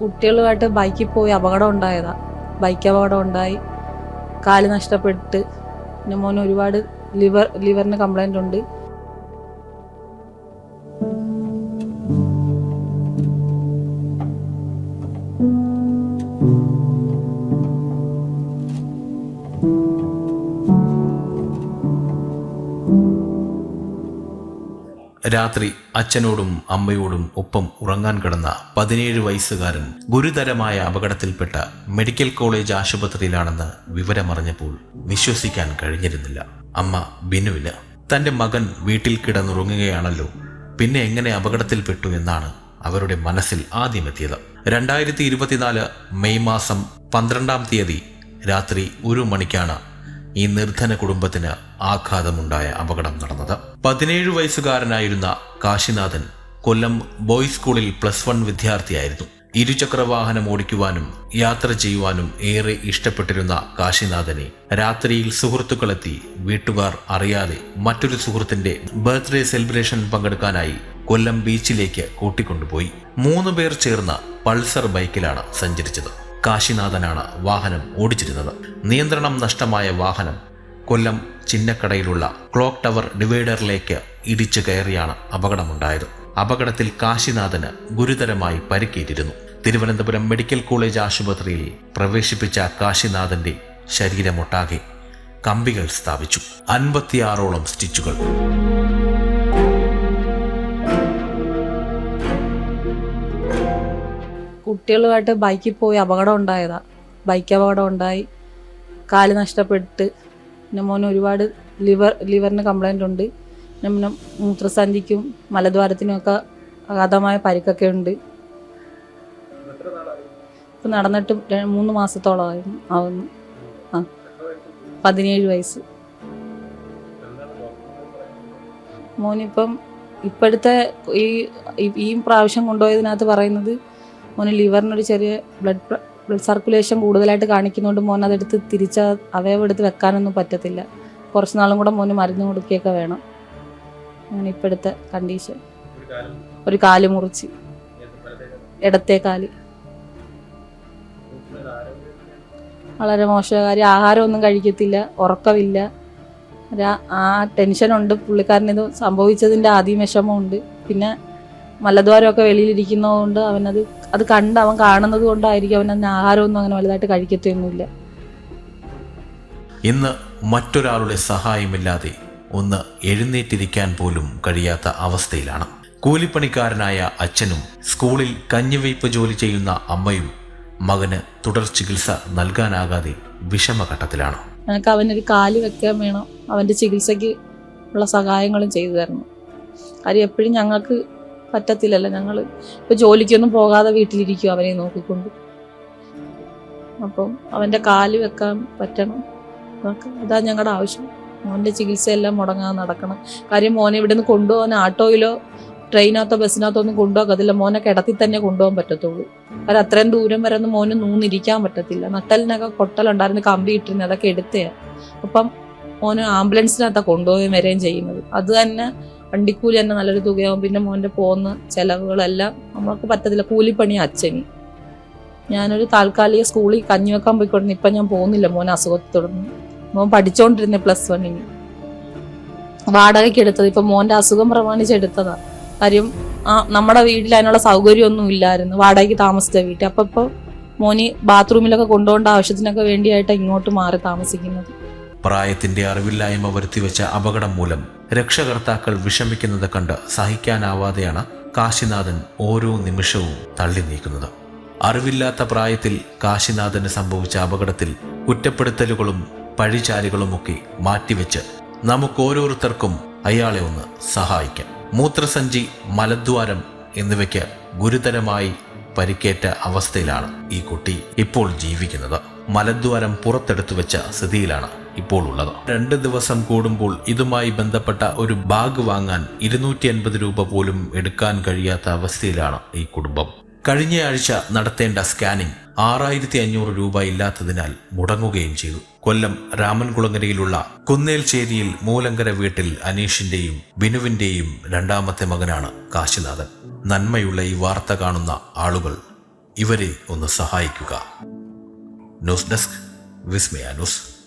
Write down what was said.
കുട്ടികളുമായിട്ട് ബൈക്കിൽ പോയി അപകടം ഉണ്ടായതാ. ബൈക്ക് അപകടം ഉണ്ടായി. കാൽ നഷ്ടപ്പെട്ട്. പിന്നെ മോന് ഒരുപാട് ലിവർ ലിവറിന് കംപ്ലൈന്റ് ഉണ്ട്. രാത്രി അച്ഛനോടും അമ്മയോടും ഒപ്പം ഉറങ്ങാൻ കിടന്ന പതിനേഴ് വയസ്സുകാരൻ ഗുരുതരമായ അപകടത്തിൽപ്പെട്ട മെഡിക്കൽ കോളേജ് ആശുപത്രിയിലാണെന്ന് വിവരമറിഞ്ഞപ്പോൾ വിശ്വസിക്കാൻ കഴിഞ്ഞിരുന്നില്ല. അമ്മ ബിനുവിന് തന്റെ മകൻ വീട്ടിൽ കിടന്നുറങ്ങുകയാണല്ലോ പിന്നെ എങ്ങനെ അപകടത്തിൽപ്പെട്ടു എന്നാണ് അവരുടെ മനസ്സിൽ ആദ്യമെത്തിയത്. രണ്ടായിരത്തി ഇരുപത്തിനാല് മെയ് മാസം പന്ത്രണ്ടാം തീയതി രാത്രി ഒരു മണിക്കാണ് ഈ നിർധന കുടുംബത്തിന് ആഘാതമുണ്ടായ അപകടം നടന്നത്. പതിനേഴ് വയസ്സുകാരനായിരുന്ന കാശിനാഥൻ കൊല്ലം ബോയ്സ് സ്കൂളിൽ പ്ലസ് വൺ വിദ്യാർത്ഥിയായിരുന്നു. ഇരുചക്ര വാഹനം ഓടിക്കുവാനും യാത്ര ചെയ്യുവാനും ഏറെ ഇഷ്ടപ്പെട്ടിരുന്ന കാശിനാഥനെ രാത്രിയിൽ സുഹൃത്തുക്കളെത്തി വീട്ടുകാർ അറിയാതെ മറ്റൊരു സുഹൃത്തിന്റെ ബർത്ത്ഡേ സെലിബ്രേഷൻ പങ്കെടുക്കാനായി കൊല്ലം ബീച്ചിലേക്ക് കൂട്ടിക്കൊണ്ടുപോയി. മൂന്ന് പേർ ചേർന്ന പൾസർ ബൈക്കിലാണ് സഞ്ചരിച്ചത്. കാശിനാഥനാണ് വാഹനം ഓടിച്ചിരുന്നത്. നിയന്ത്രണം നഷ്ടമായ വാഹനം കൊല്ലം ചിന്നക്കടയിലുള്ള ക്ലോക്ക് ടവർ ഡിവൈഡറിലേക്ക് ഇടിച്ചു കയറിയാണ് അപകടമുണ്ടായത്. അപകടത്തിൽ കാശിനാഥന് ഗുരുതരമായി പരിക്കേറ്റിരുന്നു. തിരുവനന്തപുരം മെഡിക്കൽ കോളേജ് ആശുപത്രിയിൽ പ്രവേശിപ്പിച്ച കാശിനാഥന്റെ ശരീരമൊട്ടാകെ കമ്പികൾ സ്ഥാപിച്ചു. അൻപത്തിയാറോളം സ്റ്റിച്ചുകൾ. കുട്ടികളുമായിട്ട് ബൈക്കിൽ പോയി അപകടം ഉണ്ടായതാ. ബൈക്ക് അപകടം ഉണ്ടായി. കാൽ നഷ്ടപ്പെട്ട്. പിന്നെ മോന് ഒരുപാട് ലിവർ ലിവറിന് കംപ്ലൈന്റ് ഉണ്ട്. പിന്നെ പിന്നെ മൂത്രസഞ്ചിക്കും മലദ്വാരത്തിനുമൊക്കെ അഗാധമായ പരിക്കൊക്കെ ഉണ്ട്. ഇപ്പം നടന്നിട്ട് മൂന്ന് മാസത്തോളമായിരുന്നു. ആവുന്നു. ആ. പതിനേഴ് വയസ്സ്. മോനിപ്പം ഇപ്പോഴത്തെ ഈ- ഈ പ്രാവശ്യം കൊണ്ടുപോയതിനകത്ത് പറയുന്നത് മോന് ലിവറിനൊരു ചെറിയ ബ്ലഡ് ബ്ലഡ് സർക്കുലേഷൻ കൂടുതലായിട്ട് കാണിക്കുന്നതുകൊണ്ട് മോൻ അതെടുത്ത് തിരിച്ച അവയവം എടുത്ത് വെക്കാനൊന്നും പറ്റത്തില്ല. കുറച്ച് നാളും കൂടെ മോന് മരുന്ന് കൊടുക്കുകയൊക്കെ വേണം. അങ്ങനെ ഇപ്പോഴത്തെ കണ്ടീഷൻ. ഒരു കാൽ മുറിച്ച്. ഇടത്തെ കാൽ. വളരെ മോശകാരി ആഹാരമൊന്നും കഴിക്കത്തില്ല. ഉറക്കമില്ല. ആ ടെൻഷനുണ്ട്. പുള്ളിക്കാരനിത് സംഭവിച്ചതിന്റെ ആദ്യം വിഷമമുണ്ട് പിന്നെ മലദ്വാരമൊക്കെ വെളിയിലിരിക്കുന്നതുകൊണ്ട് അവനത് അത് കണ്ട് അവൻ കാണുന്നത് കൊണ്ടായിരിക്കും അവൻ അതിന് ആഹാരമൊന്നും അങ്ങനെ വലുതായിട്ട് കഴിക്കത്തൊന്നുമില്ല. ഇന്ന് മറ്റൊരാളുടെ സഹായമില്ലാതെ ഒന്ന് എഴുന്നേറ്റിരിക്കാൻ പോലും കഴിയാത്ത അവസ്ഥയിലാണ്. കൂലിപ്പണിക്കാരനായ അച്ഛനും സ്കൂളിൽ കഞ്ഞിവയ്പ് ജോലി ചെയ്യുന്ന അമ്മയും മകന് തുടർ ചികിത്സ നൽകാനാകാതെ വിഷമഘട്ടത്തിലാണ്. ഞങ്ങൾക്ക് അവനൊരു കാൽ വെക്കാൻ വേണം. അവന്റെ ചികിത്സയ്ക്ക് ഉള്ള സഹായങ്ങളും ചെയ്തു തരണം. കാര്യം എപ്പോഴും ഞങ്ങൾക്ക് പറ്റത്തില്ലല്ലോ ഞങ്ങൾ ഇപ്പൊ ജോലിക്കൊന്നും പോകാതെ വീട്ടിലിരിക്കും അവനെ നോക്കിക്കൊണ്ട്. അപ്പം അവന്റെ കാൽ വെക്കാൻ പറ്റണം. അതാ ഞങ്ങളുടെ ആവശ്യം. മോന്റെ ചികിത്സയെല്ലാം മുടങ്ങാതെ നടക്കണം. കാര്യം മോനെ ഇവിടെ നിന്ന് കൊണ്ടുപോകാൻ ആട്ടോയിലോ ട്രെയിനകത്തോ ബസ്സിനകത്തോ ഒന്നും കൊണ്ടുപോകത്തില്ല മോനെ കിടത്തി തന്നെ കൊണ്ടുപോകാൻ പറ്റത്തുള്ളൂ. കാരണം അത്രയും ദൂരം വരെ ഒന്നും മോന് നൂന്നിരിക്കാൻ പറ്റത്തില്ല. നട്ടലിനൊക്കെ കൊട്ടലുണ്ടായിരുന്നു കമ്പി ഇട്ടിരുന്നു അതൊക്കെ എടുത്തേ അപ്പം മോന് ആംബുലൻസിനകത്താണ് കൊണ്ടുപോയി വരികയും ചെയ്യുന്നത്. അത് തന്നെ വണ്ടിക്കൂലി തന്നെ നല്ലൊരു തുകയാവും. പിന്നെ മോന്റെ പോകുന്ന ചിലവുകളെല്ലാം നമ്മൾക്ക് പറ്റത്തില്ല. കൂലിപ്പണി അച്ഛന്. ഞാനൊരു താൽക്കാലിക സ്കൂളിൽ കഞ്ഞി വെക്കാൻ പോയിക്കൊണ്ടിരുന്നു ഇപ്പം ഞാൻ പോകുന്നില്ല മോൻ അസുഖത്തെ തുടർന്ന് മോൻ പഠിച്ചുകൊണ്ടിരുന്ന പ്ലസ് വണ്ണിന്. വാടകയ്ക്ക് എടുത്തത്. ഇപ്പം മോന്റെ അസുഖം പ്രമാണിച്ച് എടുത്തതാണ് കാര്യം ആ നമ്മുടെ വീട്ടിൽ അതിനുള്ള സൗകര്യമൊന്നും ഇല്ലായിരുന്നു. വാടകയ്ക്ക് താമസിച്ച വീട്ടിൽ. അപ്പം ഇപ്പോൾ മോനി ബാത്റൂമിലൊക്കെ കൊണ്ടുപോകേണ്ട ആവശ്യത്തിനൊക്കെ വേണ്ടിയായിട്ട് ഇങ്ങോട്ട് മാറി താമസിക്കുന്നത്. പ്രായത്തിന്റെ അറിവില്ലായ്മ വരുത്തിവെച്ച അപകടം മൂലം രക്ഷകർത്താക്കൾ വിഷമിക്കുന്നത് കണ്ട് സഹിക്കാനാവാതെയാണ് കാശിനാഥൻ ഓരോ നിമിഷവും തള്ളി നീക്കുന്നത്. അറിവില്ലാത്ത പ്രായത്തിൽ കാശിനാഥന് സംഭവിച്ച അപകടത്തിൽ കുറ്റപ്പെടുത്തലുകളും പഴിചാരികളുമൊക്കെ മാറ്റിവെച്ച് നമുക്കോരോരുത്തർക്കും അയാളെ ഒന്ന് സഹായിക്കാം. മൂത്രസഞ്ചി മലദ്വാരം എന്നിവയ്ക്ക് ഗുരുതരമായി പരിക്കേറ്റ അവസ്ഥയിലാണ് ഈ കുട്ടി ഇപ്പോൾ ജീവിക്കുന്നത്. മലദ്വാരം പുറത്തെടുത്തു വെച്ച സ്ഥിതിയിലാണ് ഇപ്പോൾ ഉള്ളത് രണ്ട് ദിവസം കൂടുമ്പോൾ ഇതുമായി ബന്ധപ്പെട്ട ഒരു ബാഗ് വാങ്ങാൻ ഇരുന്നൂറ്റി അൻപത് രൂപ പോലും എടുക്കാൻ കഴിയാത്ത അവസ്ഥയിലാണ് ഈ കുടുംബം. കഴിഞ്ഞയാഴ്ച നടത്തേണ്ട സ്കാനിംഗ് ആറായിരത്തി അഞ്ഞൂറ് രൂപ ഇല്ലാത്തതിനാൽ മുടങ്ങുകയും ചെയ്തു. കൊല്ലം രാമൻകുളങ്ങരയിലുള്ള കുന്നേൽശ്ശേരിയിൽ മൂലങ്കര വീട്ടിൽ അനീഷിന്റെയും ബിനുവിന്റെയും രണ്ടാമത്തെ മകനാണ് കാശിനാഥൻ. നന്മയുള്ള ഈ വാർത്ത കാണുന്ന ആളുകൾ ഇവരെ ഒന്ന് സഹായിക്കുക. News desk Vismaya news.